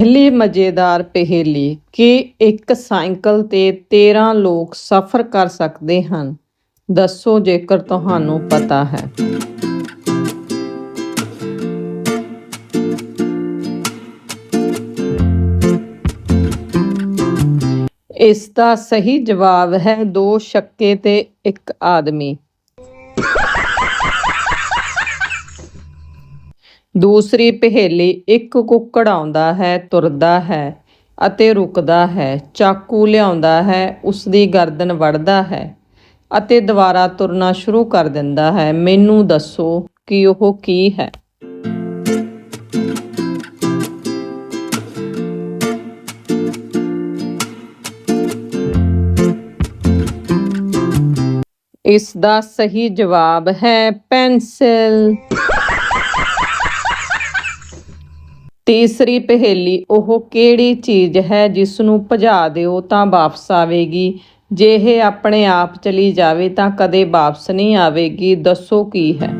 ਪਹਿਲੀ ਮਜ਼ੇਦਾਰ ਪਹੇਲੀ ਕਿ ਇੱਕ ਸਾਈਕਲ ਤੇ 13 ਲੋਕ ਸਫ਼ਰ ਕਰ ਸਕਦੇ ਹਨ। ਦੱਸੋ ਜੇਕਰ ਤੁਹਾਨੂੰ ਪਤਾ ਹੈ। ਇਸ ਦਾ ਸਹੀ ਜਵਾਬ ਹੈ ਦੋ ਸ਼ੱਕੇ ਤੇ ਇੱਕ ਆਦਮੀ। ਦੂਸਰੀ ਪਹੇਲੀ, ਇੱਕ ਕੁੱਕੜ ਆਉਂਦਾ ਹੈ, ਤੁਰਦਾ ਹੈ ਅਤੇ ਰੁਕਦਾ ਹੈ, ਚਾਕੂ ਲਿਆਉਂਦਾ ਹੈ ਉਸ ਦੀ ਗਰਦਨ ਵੱਢਦਾ ਹੈ ਅਤੇ ਦੁਬਾਰਾ ਤੁਰਨਾ ਸ਼ੁਰੂ ਕਰ ਦਿੰਦਾ ਹੈ। ਮੈਨੂੰ ਦੱਸੋ ਕਿ ਉਹ ਕੀ ਹੈ? ਇਸ ਦਾ ਸਹੀ ਜਵਾਬ ਹੈ ਪੈਨਸਿਲ। ਤੀਸਰੀ ਪਹੇਲੀ, ਉਹ ਕਿਹੜੀ ਚੀਜ਼ ਹੈ ਜਿਸ ਨੂੰ ਭਜਾ ਦਿਓ ਤਾਂ ਵਾਪਸ ਆਵੇਗੀ? ਜੇ ਇਹ ਆਪਣੇ ਆਪ ਚਲੀ ਜਾਵੇ ਤਾਂ ਕਦੇ ਵਾਪਸ ਨਹੀਂ ਆਵੇਗੀ, ਦੱਸੋ ਕੀ ਹੈ?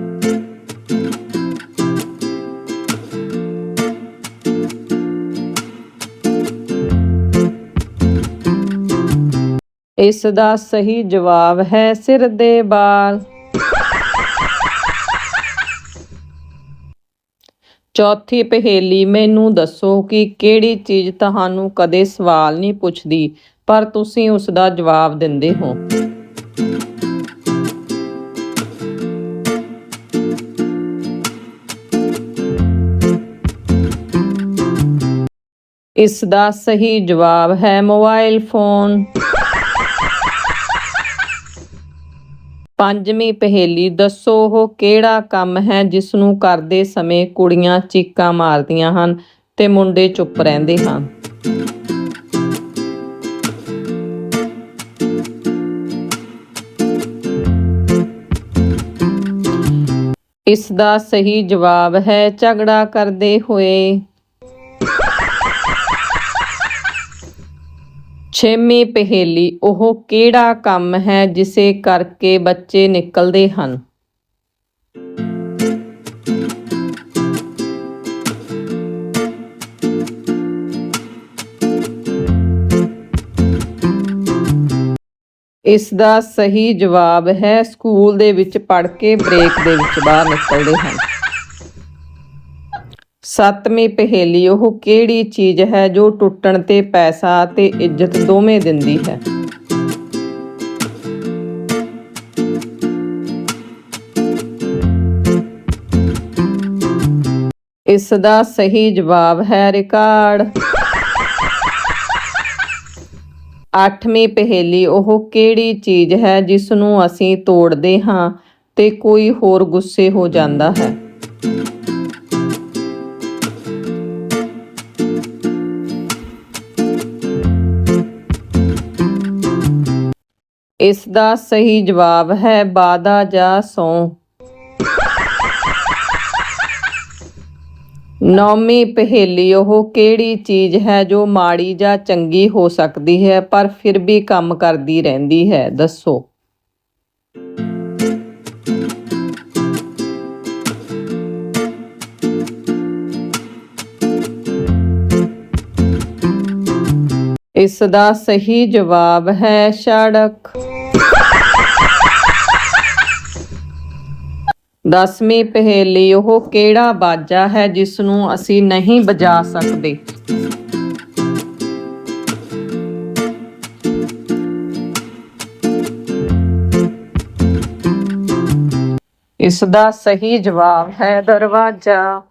ਇਸ ਦਾ ਸਹੀ ਜਵਾਬ ਹੈ ਸਿਰ ਦੇ ਬਾਲ। ਚੌਥੀ ਪਹੇਲੀ, ਮੈਨੂੰ ਦੱਸੋ ਕਿ ਕਿਹੜੀ ਚੀਜ਼ ਤੁਹਾਨੂੰ ਕਦੇ ਸਵਾਲ ਨਹੀਂ ਪੁੱਛਦੀ, ਪਰ ਤੁਸੀਂ ਉਸ ਦਾ ਜਵਾਬ ਦਿੰਦੇ ਹੋ। ਇਸ ਦਾ ਸਹੀ ਜਵਾਬ ਹੈ ਮੋਬਾਈਲ ਫੋਨ। ਪੰਜਵੀਂ ਪਹੇਲੀ, ਦੱਸੋ ਉਹ ਕਿਹੜਾ ਕੰਮ ਹੈ ਜਿਸ ਨੂੰ ਕਰਦੇ ਸਮੇਂ ਕੁੜੀਆਂ ਚੀਕਾਂ ਮਾਰਦੀਆਂ ਹਨ ਤੇ ਮੁੰਡੇ ਚੁੱਪ ਰਹਿੰਦੇ ਹਨ? ਇਸ ਦਾ ਸਹੀ ਜਵਾਬ ਹੈ ਝਗੜਾ ਕਰਦੇ ਹੋਏ। ਛੇਵੀਂ ਪਹੇਲੀ, ਉਹ ਕਿਹੜਾ ਕੰਮ ਹੈ ਜਿਸੇ ਕਰਕੇ ਬੱਚੇ ਨਿਕਲਦੇ ਹਨ? ਇਸ ਦਾ ਸਹੀ ਜਵਾਬ ਹੈ, ਸਕੂਲ ਦੇ ਵਿੱਚ ਪੜ੍ਹ ਕੇ ਬ੍ਰੇਕ ਦੇ ਵਿੱਚ ਬਾਹਰ ਨਿਕਲਦੇ ਹਨ। ਸੱਤਵੀਂ ਪਹੇਲੀ, ਉਹ ਕਿਹੜੀ ਚੀਜ਼ ਹੈ ਜੋ ਟੁੱਟਣ ਤੇ ਪੈਸਾ ਤੇ ਇੱਜ਼ਤ ਦੋਵੇਂ ਦਿੰਦੀ ਹੈ? ਇਸ ਦਾ ਸਹੀ ਜਵਾਬ ਹੈ ਰਿਕਾਰਡ। ਅੱਠਵੀਂ ਪਹੇਲੀ, ਉਹ ਕਿਹੜੀ ਚੀਜ਼ ਹੈ ਜਿਸ ਨੂੰ ਅਸੀਂ ਤੋੜਦੇ ਹਾਂ ਤੇ ਕੋਈ ਹੋਰ ਗੁੱਸੇ ਹੋ ਜਾਂਦਾ ਹੈ? ਇਸ ਦਾ ਸਹੀ ਜਵਾਬ ਹੈ ਵਾਦਾ ਜਾਂ ਸੌ। ਨੌਮੀ ਪਹੇਲੀ ਉਹ ਕਿਹੜੀ ਚੀਜ਼ ਹੈ ਜੋ ਮਾੜੀ ਜਾਂ ਚੰਗੀ ਹੋ ਸਕਦੀ ਹੈ, ਪਰ ਫਿਰ ਵੀ ਕੰਮ ਕਰਦੀ ਰਹਿੰਦੀ ਹੈ? ਦੱਸੋ। ਇਸ ਦਾ ਸਹੀ ਜਵਾਬ ਹੈ ਸੜਕ। ਦਸਵੀਂ ਪਹੇਲੀ, ਉਹ ਕਿਹੜਾ ਬਾਜਾ ਹੈ ਜਿਸ ਨੂੰ ਅਸੀਂ ਨਹੀਂ ਵਜਾ ਸਕਦੇ? ਇਸ ਦਾ ਸਹੀ ਜਵਾਬ ਹੈ ਦਰਵਾਜ਼ਾ।